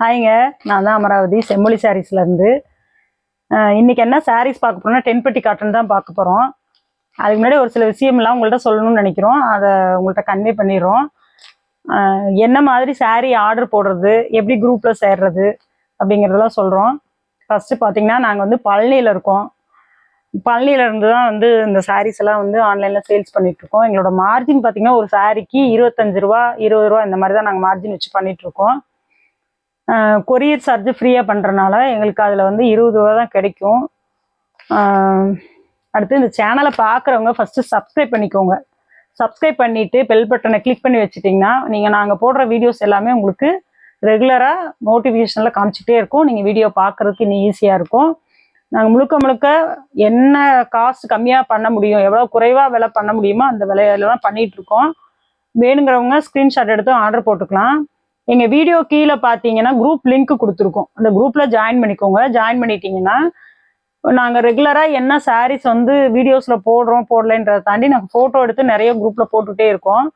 ஹாய்ங்க நான் தான் அமராவதி செம்மொழி சாரீஸ்லேருந்து இன்னைக்கு என்ன சாரீஸ் பார்க்க போகிறோம்னா டென்பட்டி காட்டன் தான் பார்க்க போகிறோம் அதுக்கு முன்னாடி ஒரு சில விஷயம்லாம் உங்கள்கிட்ட சொல்லணும்னு நினைக்கிறோம். அதை உங்கள்கிட்ட கன்வே பண்ணிடுறோம். என்ன மாதிரி சாரீ ஆர்டர் போடுறது எப்படி குரூப்பில் சேர்றது அப்படிங்கிறதெல்லாம் சொல்கிறோம் ஃபஸ்ட்டு பார்த்தீங்கன்னா நாங்கள் வந்து பழனியில் இருக்கோம். பழனியிலேருந்து தான் வந்து இந்த சாரீஸ் எல்லாம் வந்து ஆன்லைனில் சேல்ஸ் பண்ணிகிட்ருக்கோம் எங்களோட மார்ஜின் பார்த்தீங்கன்னா ஒரு சாரீக்கு இருபத்தஞ்சு ரூபா இருபது ரூபா இந்த மாதிரி தான் நாங்கள் மார்ஜின் வச்சு பண்ணிகிட்ருக்கோம் இருக்கோம். கொரியர் சார்ஜ் ஃப்ரீயாக பண்ணுறனால எங்களுக்கு அதில் வந்து இருபது ரூபா தான் கிடைக்கும். அடுத்து இந்த சேனலை பார்க்குறவங்க ஃபஸ்ட்டு சப்ஸ்கிரைப் பண்ணிக்கோங்க. சப்ஸ்கிரைப் பண்ணிவிட்டு பெல் பட்டனை கிளிக் பண்ணி வச்சுட்டிங்கன்னா நீங்கள் நாங்கள் போடுற வீடியோஸ் எல்லாமே உங்களுக்கு ரெகுலராக நோட்டிஃபிகேஷனில் காமிச்சிட்டே இருக்கும். நீங்கள் வீடியோ பார்க்குறதுக்கு இன்னும் ஈஸியாக இருக்கும். நாங்கள் முழுக்க முழுக்க என்ன காஸ்ட் கம்மியாக பண்ண முடியும் எவ்வளோ குறைவாக விலை பண்ண முடியுமோ அந்த விலையெல்லாம் பண்ணிகிட்ருக்கோம் வேணுங்கிறவங்க ஸ்க்ரீன்ஷாட் எடுத்து ஆர்டர் போட்டுக்கலாம். எங்கள் வீடியோ கீழே பார்த்தீங்கன்னா குரூப் லிங்க் கொடுத்துருக்கோம். அந்த குரூப்பில் ஜாயின் பண்ணிக்கோங்க. ஜாயின் பண்ணிட்டீங்கன்னா நாங்கள் ரெகுலராக என்ன சாரீஸ் வந்து வீடியோஸில் போடுறோம் போடலைன்றதை தாண்டி நாங்கள் ஃபோட்டோ எடுத்து நிறைய குரூப்பில் போட்டுகிட்டே இருக்கோம்.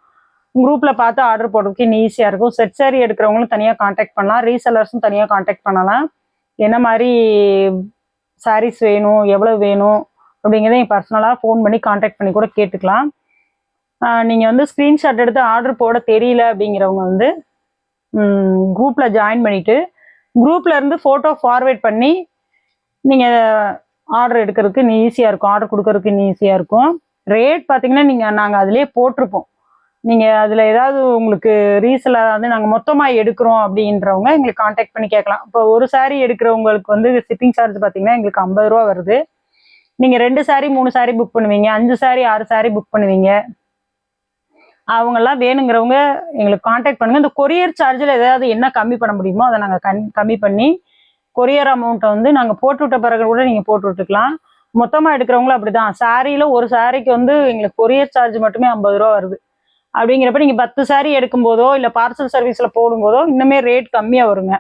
குரூப்பில் பார்த்து ஆர்டர் போடுறதுக்கு இன்னும் ஈஸியாக இருக்கும். செட் சாரி எடுக்கிறவங்களும் தனியாக காண்டாக்ட் பண்ணலாம். ரீசெல்லர்ஸும் தனியாக காண்டாக்ட் பண்ணலாம். என்ன மாதிரி சாரீஸ் வேணும் எவ்வளோ வேணும் அப்படிங்கிறத நீங்கள் பர்சனலாக ஃபோன் பண்ணி காண்டாக்ட் பண்ணி கூட கேட்டுக்கலாம். நீங்கள் வந்து ஸ்க்ரீன்ஷாட் எடுத்து ஆர்டர் போட தெரியல அப்படிங்கிறவங்க வந்து குரூப்பில் ஜாயின் பண்ணிவிட்டு குரூப்பில் இருந்து ஃபோட்டோ ஃபார்வேர்ட் பண்ணி நீங்கள் ஆர்டர் எடுக்கிறதுக்கு இன்னும் ஈஸியாக இருக்கும். ஆர்டர் கொடுக்கறதுக்கு இன்னும் ஈஸியாக இருக்கும். ரேட் பார்த்தீங்கன்னா நீங்கள் நாங்கள் அதிலே போட்டிருப்போம். நீங்கள் அதில் ஏதாவது உங்களுக்கு ரீசெல்லாக வந்து நாங்கள் மொத்தமாக எடுக்கிறோம் அப்படின்றவங்க எங்களுக்கு காண்டாக்ட் பண்ணி கேட்கலாம். இப்போ ஒரு சாரீ எடுக்கிறவங்களுக்கு வந்து ஷிப்பிங் சார்ஜ் பார்த்தீங்கன்னா எங்களுக்கு ஐம்பது ரூபா வருது. நீங்கள் ரெண்டு சாரீ மூணு சாரீ புக் பண்ணுவீங்க. அஞ்சு சாரீ ஆறு சாரீ புக் பண்ணுவீங்க. அவங்கெல்லாம் வேணுங்கிறவங்க எங்களுக்கு காண்டாக்ட் பண்ணுங்க. இந்த கொரியர் சார்ஜில் ஏதாவது என்ன கம்மி பண்ண முடியுமோ அதை நாங்கள் கண் கம்மி பண்ணி கொரியர் அமௌண்ட்டை வந்து நாங்கள் போட்டு விட்ட பிறகு கூட நீங்கள் போட்டு விட்டுக்கலாம். மொத்தமாக எடுக்கிறவங்களும் அப்படி தான் சாரியில் ஒரு சாரிக்கு வந்து எங்களுக்கு கொரியர் சார்ஜ் மட்டுமே ஐம்பது ரூபா வருது. அப்படிங்கிறப்ப நீங்கள் பத்து சாரி எடுக்கும்போதோ இல்லை பார்சல் சர்வீஸில் போடும்போதோ இன்னுமே ரேட் கம்மியாக வருங்க.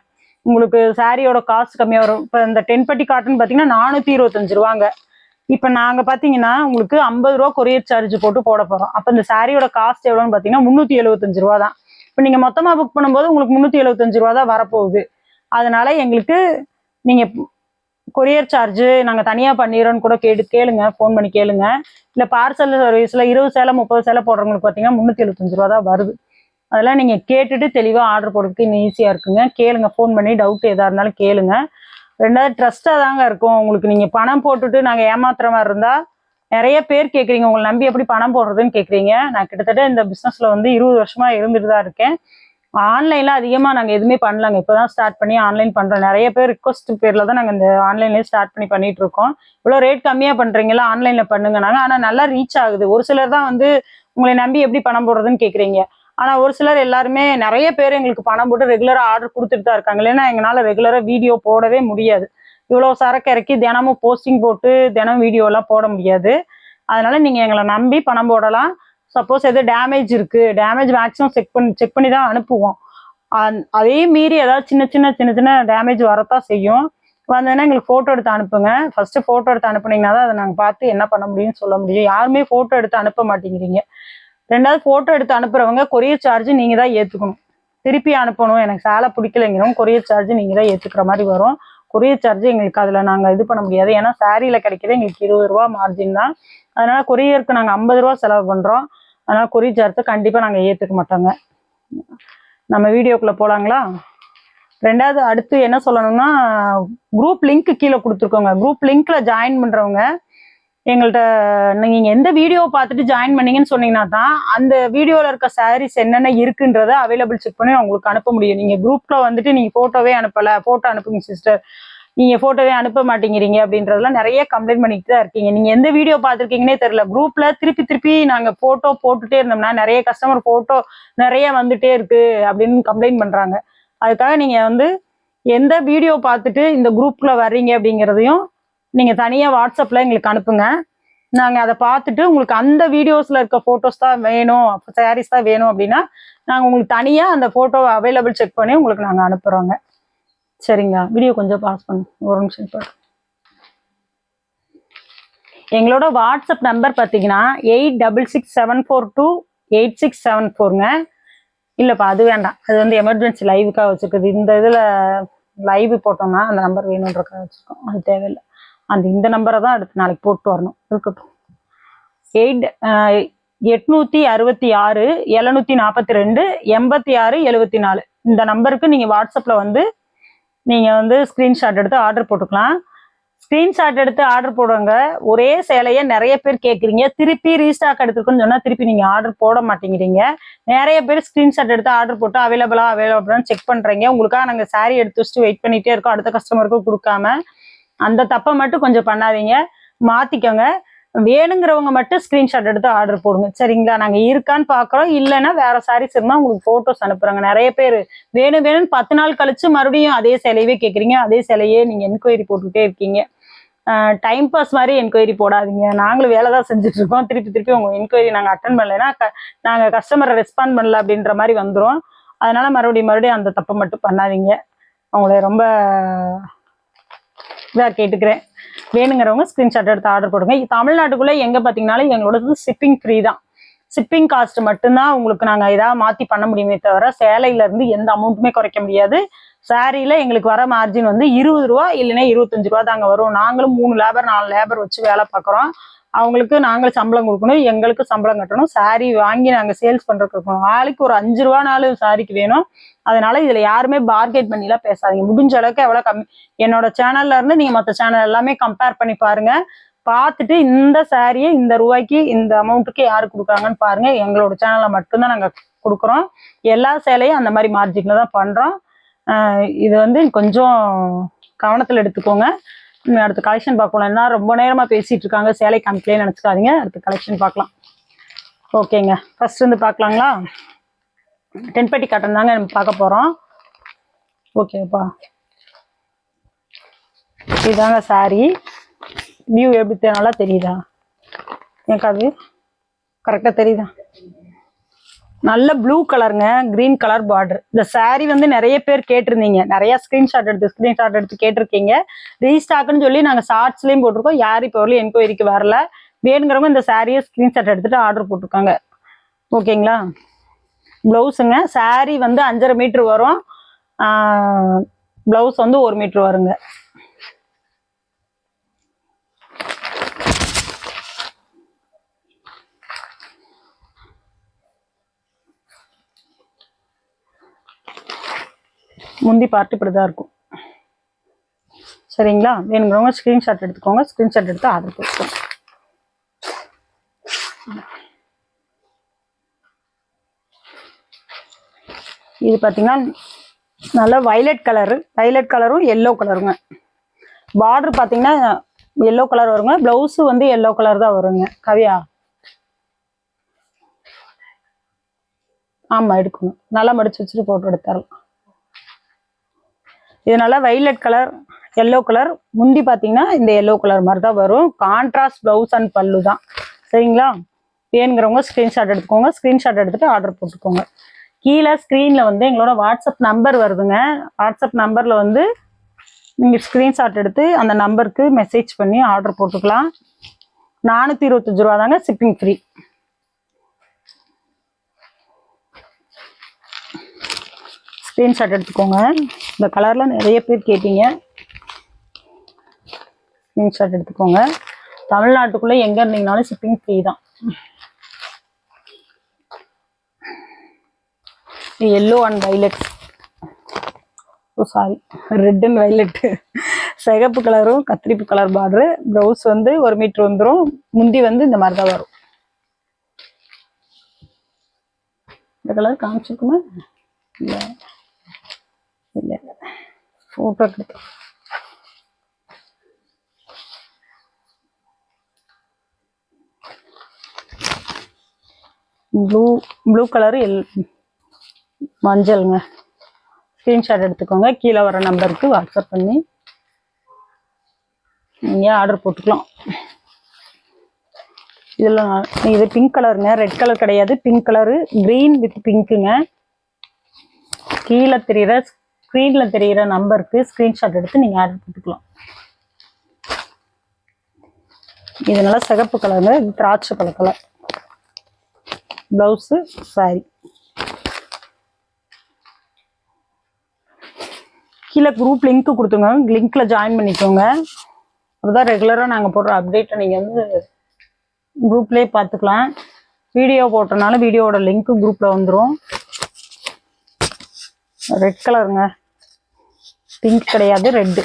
உங்களுக்கு சாரியோட காஸ்ட் கம்மியாக வரும். இப்போ இந்த டென்பட்டி காட்டன் பார்த்தீங்கன்னா நானூற்றி இருபத்தஞ்சு ரூபாங்க. இப்போ நாங்கள் பார்த்தீங்கன்னா உங்களுக்கு ஐம்பது ரூபா கொரியர் சார்ஜ் போட்டு போட போகிறோம் அப்போ இந்த சாரியோட காஸ்ட் எவ்வளோன்னு பார்த்தீங்கன்னா முந்நூற்றி எழுபத்தஞ்சு ரூபா தான். இப்போ நீங்கள் மொத்தமாக புக் பண்ணும்போது உங்களுக்கு முந்நூற்றி எழுபத்தஞ்சு ரூபா தான் வரப்போகுது. அதனால எங்களுக்கு நீங்கள் கொரியர் சார்ஜு நாங்கள் தனியாக பண்ணிடுறோன்னு கூட கேட்டு கேளுங்க ஃபோன் பண்ணி கேளுங்க. இல்லை பார்சல் சர்வீஸில் இருபது சேலை முப்பது சேலை போடுறவங்களுக்கு பார்த்தீங்கன்னா முந்நூற்றி எழுபத்தஞ்சு ரூபா தான் வருது. அதெல்லாம் நீங்கள் கேட்டுட்டு தெளிவாக ஆர்டர் போடுறதுக்கு இன்னும் ஈஸியாக இருக்குங்க. கேளுங்க ஃபோன் பண்ணி டவுட் எதாக இருந்தாலும் கேளுங்க. ரெண்டாவது ட்ரஸ்ட்டாக தாங்க இருக்கும். உங்களுக்கு நீங்கள் பணம் போட்டுட்டு நாங்கள் ஏமாத்துற மாதிரி இருந்தால் நிறைய பேர் கேட்குறீங்க உங்களை நம்பி எப்படி பணம் போடுறதுன்னு கேட்குறீங்க நான் கிட்டத்தட்ட இந்த பிஸ்னஸில் வந்து இருபது வருஷமாக இருந்துட்டு தான் இருக்கேன். ஆன்லைனில் அதிகமாக நாங்கள் எதுவுமே பண்ணலாங்க. இப்போ தான் ஸ்டார்ட் பண்ணி ஆன்லைன் பண்ணுறோம் நிறைய பேர் ரிக்வஸ்ட் பேரில் தான் நாங்கள் இந்த ஆன்லைன்லேயே ஸ்டார்ட் பண்ணி பண்ணிட்டு இருக்கோம். இவ்வளோ ரேட் கம்மியாக பண்ணுறீங்களா ஆன்லைனில் பண்ணுங்க. நாங்கள் ஆனால் நல்லா ரீச் ஆகுது. ஒரு சிலர் தான் வந்து உங்களை நம்பி எப்படி பணம் போடுறதுன்னு கேட்குறீங்க ஆனால் ஒரு சிலர் எல்லாருமே நிறைய பேர் எங்களுக்கு பணம் போட்டு ரெகுலராக ஆர்டர் கொடுத்துட்டு தான் இருக்காங்க. இல்லைன்னா எங்களால் ரெகுலராக வீடியோ போடவே முடியாது. இவ்வளோ சரக்கு இறக்கி தினமும் போஸ்டிங் போட்டு தினம் வீடியோலாம் போட முடியாது. அதனால் நீங்கள் எங்களை நம்பி பணம் போடலாம். சப்போஸ் எது டேமேஜ் இருக்குது டேமேஜ் மேக்ஸிமம் செக் பண்ணி செக் பண்ணி தான் அனுப்புவோம். அந்- அதே மீறி ஏதாவது சின்ன சின்ன சின்ன சின்ன டேமேஜ் வரத்தான் செய்யும். வந்ததுன்னா எங்களுக்கு ஃபோட்டோ எடுத்து அனுப்புங்க. ஃபஸ்ட்டு ஃபோட்டோ எடுத்து அனுப்புனீங்கன்னா தான் அதை நாங்கள் பார்த்து என்ன பண்ண முடியும்னு சொல்ல முடியும். யாருமே ஃபோட்டோ எடுத்து அனுப்ப மாட்டேங்கிறீங்க. ரெண்டாவது ஃபோட்டோ எடுத்து அனுப்புறவங்க கொரியர் சார்ஜ் நீங்கள் தான் ஏற்றுக்கணும் திருப்பி அனுப்பணும். எனக்கு சேலை பிடிக்கலைங்கிறவங்க கொரியர் சார்ஜ் நீங்கள் தான் ஏற்றுக்கிற மாதிரி வரும். கொரியர் சார்ஜ் எங்களுக்கு அதில் நாங்கள் இது பண்ண முடியாது. ஏன்னா சாரியில் கிடைக்கிறது எங்களுக்கு இருபது ரூபா மார்ஜின் தான். அதனால் கொரியருக்கு நாங்கள் ஐம்பது ரூபா செலவு பண்ணுறோம் அதனால் கொரியர் சார்ஜை கண்டிப்பாக நாங்கள் ஏற்றுக்க மாட்டோங்க. நம்ம வீடியோக்குள்ளே போகலாங்களா ரெண்டாவது அடுத்து என்ன சொல்லணும்னா குரூப் லிங்க் கீழே கொடுத்துருக்கோங்க. குரூப் லிங்க்ல ஜாயின் பண்ணுறவங்க எங்கள்கிட்ட நீங்கள் எந்த வீடியோ பார்த்துட்டு ஜாயின் பண்ணீங்கன்னு சொன்னீங்கன்னா தான் அந்த வீடியோவில் இருக்க சாரீஸ் என்னென்ன இருக்குன்றத அவைலபிள் செக் பண்ணி உங்களுக்கு அனுப்ப முடியும். நீங்கள் குரூப்பில் வந்துட்டு நீங்கள் ஃபோட்டோவே அனுப்பலை ஃபோட்டோ அனுப்புங்க சிஸ்டர் நீங்கள் ஃபோட்டோவே அனுப்ப மாட்டேங்கிறீங்க அப்படின்றதெல்லாம் நிறைய கம்ப்ளைண்ட் பண்ணிட்டு தான் இருக்கீங்க. நீங்கள் எந்த வீடியோ பார்த்துருக்கீங்கன்னே தெரியல. குரூப்பில் திருப்பி திருப்பி நாங்கள் ஃபோட்டோ போட்டுகிட்டே இருந்தோம்னா நிறைய கஸ்டமர் ஃபோட்டோ நிறைய வந்துட்டே இருக்குது அப்படின்னு கம்ப்ளைண்ட் பண்ணுறாங்க அதுக்காக நீங்கள் வந்து எந்த வீடியோ பார்த்துட்டு இந்த குரூப்பில் வர்றீங்க அப்படிங்கிறதையும் நீங்கள் தனியாக வாட்ஸ்அப்பில் எங்களுக்கு அனுப்புங்க. நாங்கள் அதை பார்த்துட்டு உங்களுக்கு அந்த வீடியோஸில் இருக்க ஃபோட்டோஸ் தான் வேணும் சாரீஸ் தான் வேணும் அப்படின்னா நாங்கள் உங்களுக்கு தனியாக அந்த ஃபோட்டோவை அவைலபிள் செக் பண்ணி உங்களுக்கு நாங்கள் அனுப்புகிறோங்க சரிங்க வீடியோ கொஞ்சம் பாஸ் பண்ணு ஒரு நிமிஷம் இப்போ. எங்களோட வாட்ஸ்அப் நம்பர் பார்த்தீங்கன்னா eight double six seven four two eight six seven ஃபோருங்க இல்லைப்பா அது வேண்டாம். அது வந்து எமர்ஜென்சி லைவுக்காக வச்சுருக்குது. இந்த இதில் லைவ் போட்டோம்னா அந்த நம்பர் வேணுன்றக்காக வச்சுருக்கோம். அது தேவையில்லை. அந்த இந்த நம்பரை தான் அடுத்து நாளைக்கு போட்டு வரணும். இருக்கட்டும். எயிட் எட்நூத்தி அறுபத்தி ஆறு எழுநூத்தி நாற்பத்தி ரெண்டு எண்பத்தி ஆறு எழுபத்தி நாலு. இந்த நம்பருக்கு நீங்கள் வாட்ஸ்அப்பில் வந்து நீங்கள் வந்து ஸ்க்ரீன்ஷாட் எடுத்து ஆர்டர் போட்டுக்கலாம். ஸ்க்ரீன்ஷாட் எடுத்து ஆர்டர் போடுவாங்க ஒரே சேலையை நிறைய பேர் கேட்குறீங்க திருப்பி ரீஸ்டாக் எடுத்துருக்குன்னு சொன்னால் திருப்பி நீங்கள் ஆர்டர் போட மாட்டேங்கிறீங்க. நிறைய பேர் ஸ்க்ரீன்ஷாட் எடுத்து ஆர்டர் போட்டு அவைலபிளா அவைலபிளான்னு செக் பண்ணுறீங்க உங்களுக்காக நாங்கள் சாரீ எடுத்து வச்சுட்டு வெயிட் பண்ணிகிட்டே இருக்கோம். அடுத்த கஸ்டமருக்கும் கொடுக்காம. அந்த தப்பை மட்டும் கொஞ்சம் பண்ணாதீங்க. மாற்றிக்கோங்க வேணுங்கிறவங்க மட்டும் ஸ்க்ரீன்ஷாட் எடுத்து ஆர்டர் போடுங்க. சரிங்களா? நாங்கள் இருக்கான்னு பார்க்குறோம் இல்லைன்னா வேற சாரீஸ் இருந்தால் உங்களுக்கு ஃபோட்டோஸ் அனுப்புகிறாங்க நிறைய பேர். வேணும் வேணும்னு பத்து நாள் கழிச்சு மறுபடியும் அதே சிலையவே கேட்குறீங்க அதே சிலையே நீங்கள் என்கொயரி போட்டுக்கிட்டே இருக்கீங்க. டைம் பாஸ் மாதிரி என்கொயரி போடாதீங்க. நாங்களும் வேலை தான் செஞ்சுட்டு இருக்கோம். திருப்பி திருப்பி உங்கள் என்கொயரி நாங்கள் அட்டன் பண்ணலைன்னா க நாங்கள் கஸ்டமரை ரெஸ்பாண்ட் பண்ணல அப்படின்ற மாதிரி வந்துடும் அதனால மறுபடியும் மறுபடியும் அந்த தப்பை மட்டும் பண்ணாதீங்க. அவங்கள ரொம்ப இதாக கேட்டுக்கிறேன் வேணுங்கிறவங்க ஸ்க்ரீன்ஷாட் எடுத்து ஆர்டர் போடுங்க. தமிழ்நாட்டுக்குள்ளே எங்கே பார்த்தீங்கனாலும் எங்களோடது ஷிப்பிங் ஃப்ரீ தான். ஷிப்பிங் காஸ்ட் மட்டும்தான் உங்களுக்கு நாங்கள் இதாக மாற்றி பண்ண முடியுமே தவிர சேலையிலேருந்து எந்த அமௌண்ட்டுமே குறைக்க முடியாது. சாரியில் எங்களுக்கு வர மார்ஜின் வந்து இருபது ரூபா இல்லைன்னா இருபத்தஞ்சு ரூபா தாங்க வரும். நாங்களும் மூணு லேபர் நாலு லேபர் வச்சு வேலை பார்க்குறோம் அவங்களுக்கு நாங்களும் சம்பளம் கொடுக்கணும் எங்களுக்கு சம்பளம் கட்டணும். சாரி வாங்கி நாங்கள் சேல்ஸ் பண்ணுறதுக்கு இருக்கணும் ஆளுக்கு ஒரு அஞ்சு ரூபா நாள் சாரிக்கு வேணும். அதனால இதில் யாருமே பார்கெட் பண்ணிலாம் பேசாதீங்க. முடிஞ்ச அளவுக்கு எவ்வளோ கம்மி என்னோட சேனல்ல இருந்து நீங்கள் மற்ற சேனல் எல்லாமே கம்பேர் பண்ணி பாருங்க. பார்த்துட்டு இந்த சாரியை இந்த ரூபாய்க்கு இந்த அமௌண்ட்டுக்கு யாரு கொடுக்குறாங்கன்னு பாருங்க. எங்களோட சேனலில் மட்டும்தான் நாங்கள் கொடுக்குறோம். எல்லா சேலையும் அந்த மாதிரி மார்ஜினில் தான் பண்ணுறோம் இது வந்து கொஞ்சம் கவனத்தில் எடுத்துக்கோங்க. அடுத்த கலெக்ஷன் பார்க்கலாம் என்ன ரொம்ப நேரமாக பேசிகிட்டு இருக்காங்க. சேலை காமிக்கலேன்னு நினச்சிக்காதீங்க. அடுத்த கலெக்ஷன் பார்க்கலாம். ஓகேங்க. ஃபர்ஸ்ட் வந்து பார்க்கலாங்களா? டென்பட்டி காட்டன் தாங்க நம்ம பார்க்க போகிறோம் ஓகேப்பா. இதுதாங்க சாரி வியூ எப்படி நல்லா தெரியுதா? எனக்கு அது கரெக்டாக தெரியுதா? நல்ல ப்ளூ கலருங்க க்ரீன் கலர் பார்டர் இந்த saree வந்து நிறைய பேர் கேட்டிருந்தீங்க. நிறைய ஸ்க்ரீன்ஷாட் எடுத்து ஸ்க்ரீன்ஷாட் எடுத்து கேட்டிருக்கீங்க. ரீஸ்டாக்குன்னு சொல்லி நாங்கள் ஷார்ட்ஸ்லேயும் போட்டிருக்கோம். யார் இப்போ வரலையும் என்கொயரிக்கு வரல. வேணுங்கிறவங்க இந்த சாரியை ஸ்க்ரீன்ஷாட் எடுத்துட்டு ஆர்டர் போட்டிருக்காங்க. ஓகேங்களா? ப்ளவுஸுங்க saree வந்து அஞ்சரை மீட்ரு வரும். ப்ளவுஸ் வந்து ஒரு மீட்ரு வருங்க. முந்தி பார்ட் இப்படி தான் இருக்கும். சரிங்களா? வேணுங்கிறவங்க ஸ்க்ரீன்ஷாட் எடுத்துக்கோங்க. ஸ்க்ரீன்ஷாட் எடுத்து ஆர்டர் போட்டுக்கோங்க இது பார்த்தீங்கன்னா நல்ல வைலட் கலரு வைலட் கலரும் எல்லோ கலருங்க பார்டர் பார்த்தீங்கன்னா எல்லோ கலர் வருங்க. ப்ளவுஸு வந்து எல்லோ கலர் தான் வருங்க. கவியா? ஆமாம் எடுக்கணும். நல்லா மடிச்சு வச்சுட்டு ஃபோட்டோ எடுத்துடலாம். இது நல்லா வைலட் கலர் எல்லோ கலர் முந்தி பார்த்தீங்கன்னா இந்த எல்லோ கலர் மாதிரி தான் வரும். கான்ட்ராஸ்ட் ப்ளவுஸ் அண்ட் பல்லு தான். சரிங்களா? வேணுங்கிறவங்க ஸ்க்ரீன்ஷாட் எடுத்துக்கோங்க. ஸ்க்ரீன்ஷாட் எடுத்துகிட்டு ஆர்டர் போட்டுக்கோங்க. கீழே ஸ்க்ரீனில் வந்து எங்களோட வாட்ஸ்அப் நம்பர் வருதுங்க. வாட்ஸ்அப் நம்பரில் வந்து நீங்கள் ஸ்க்ரீன்ஷாட் எடுத்து அந்த நம்பருக்கு மெசேஜ் பண்ணி ஆர்டர் போட்டுக்கலாம். நானூற்றி இருபத்தஞ்சு ரூபா தாங்க ஷிப்பிங் ஃப்ரீ ஸ்க்ரீன்ஷாட் எடுத்துக்கோங்க. இந்த கலரில் நிறைய பேர் கேட்டீங்க. ஸ்க்ரீன்ஷாட் எடுத்துக்கோங்க. தமிழ்நாட்டுக்குள்ளே எங்கே இருந்தீங்கனாலும் ஷிப்பிங் ஃப்ரீ தான். Yellow and violet oh sorry red and violet சிகப்பு கலரும் கத்திரிப்பு கலர் பார்டரு ப்ளவுஸ் வந்து ஒரு மீட்ரு வந்துடும் முந்தி வந்து இந்த மாதிரி தான் வரும். இந்த கலர் காமிச்சிருக்குமா? இல்லை. ஃபோட்டோ எடுத்து ப்ளூ ப்ளூ கலரு எல் மஞ்சளுங்க. ஸ்க்ரீன்ஷாட் எடுத்துக்கோங்க. கீழே வர நம்பருக்கு வாட்ஸ்அப் பண்ணி நீங்கள் ஆர்டர் போட்டுக்கலாம். இதில் இது பிங்க் கலருங்க ரெட் கலர் கிடையாது. பிங்க் கலரு க்ரீன் வித் பிங்க்குங்க கீழே தெரிகிற ஸ்க்ரீனில் தெரியிற நம்பருக்கு ஸ்க்ரீன்ஷாட் எடுத்து நீங்கள் ஆர்டர் போட்டுக்கலாம் இதனால சிகப்பு கலருங்க திராட்சை பழ கலர் ப்ளவுஸு சாரி கீழே குரூப் லிங்க் கொடுத்துங்க லிங்க்கில் ஜாயின் பண்ணிக்கோங்க. அப்போதான் ரெகுலராக நாங்கள் போடுற அப்டேட்டை நீங்கள் வந்து குரூப்லேயே பார்த்துக்கலாம். வீடியோ போட்டனால வீடியோவோட லிங்க்கு குரூப்பில் வந்துடும் ரெட் கலருங்க பிங்க் கிடையாது ரெட்டு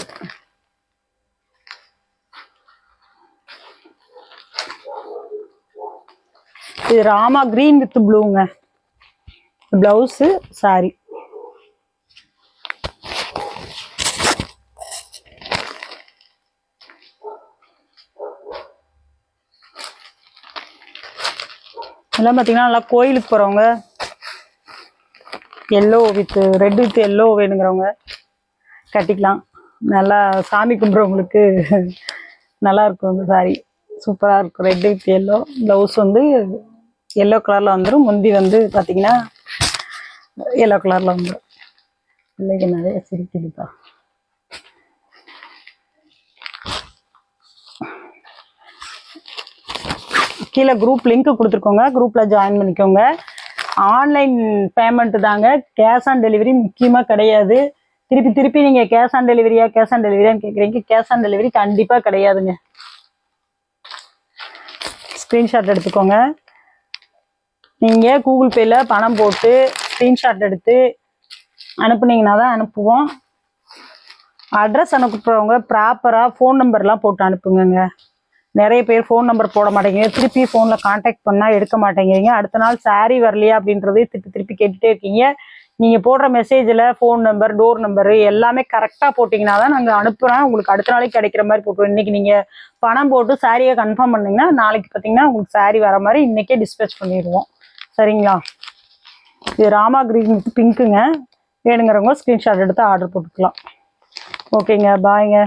இது ராமா கிரீன் வித் ப்ளூங்க பிளவுஸு சாரி இதெல்லாம் பார்த்தீங்கன்னா நல்லா கோயிலுக்கு போகிறவங்க yellow with red with yellow வேணுங்கிறவங்க. கட்டிக்கலாம். நல்லா சாமி கும்பிட்றவங்களுக்கு நல்லா இருக்கும் இந்த சாரி சூப்பராக இருக்கும். ரெட் வித் எல்லோ ப்ளவுஸ் வந்து எல்லோ கலரில் வந்துடும் முந்தி வந்து பார்த்தீங்கன்னா எல்லோ கலரில் வந்துடும் பிள்ளைக்கு நிறைய சிரிக்குதுப்பா. கீழே குரூப் லிங்க் கொடுத்துருக்கோங்க. குரூப்பில் ஜாயின் பண்ணிக்கோங்க. ஆன்லைன் பேமெண்ட்டு தாங்க. கேஷ் ஆன் டெலிவரி முக்கியமாக கிடையாது. திருப்பி திருப்பி நீங்கள் கேஷ் ஆன் டெலிவரியா கேஷ் ஆன் டெலிவரியான்னு கேட்குறீங்க கேஷ் ஆன் டெலிவரி கண்டிப்பாக கிடையாதுங்க. ஸ்க்ரீன்ஷாட் எடுத்துக்கோங்க. நீங்க கூகுள் பேயில் பணம் போட்டு ஸ்க்ரீன்ஷாட் எடுத்து அனுப்புனீங்கன்னா தான் அனுப்புவோம். அட்ரஸ் அனுப்புறவங்க ப்ராப்பராக ஃபோன் நம்பர்லாம் போட்டு அனுப்புங்கங்க. நிறைய பேர் ஃபோன் நம்பர் போட மாட்டேங்கிறீங்க. திருப்பி ஃபோனில் காண்டாக்ட் பண்ணால் எடுக்க மாட்டேங்கிறீங்க. அடுத்த நாள் சாரி வரலையா அப்படின்றதே திருப்பி திருப்பி கேட்டுகிட்டே இருக்கீங்க. நீங்கள் போடுற மெசேஜில் ஃபோன் நம்பர் டோர் நம்பரு எல்லாமே கரெக்டாக போட்டிங்கன்னா தான் நாங்கள் அனுப்புகிறோம் உங்களுக்கு அடுத்த நாளைக்கு கிடைக்கிற மாதிரி போட்டுருவோம். இன்றைக்கி நீங்கள் பணம் போட்டு சாரியை கன்ஃபார்ம் பண்ணிங்கன்னா நாளைக்கு பார்த்தீங்கன்னா உங்களுக்கு saree வர மாதிரி இன்றைக்கே டிஸ்பேச் பண்ணிடுவோம். சரிங்களா? இது ராமா கிரீன் பிங்க்குங்க வேணுங்கிறவங்க ஸ்க்ரீன்ஷாட் எடுத்து ஆர்டர் போட்டுக்கலாம். ஓகேங்க பாய்ங்க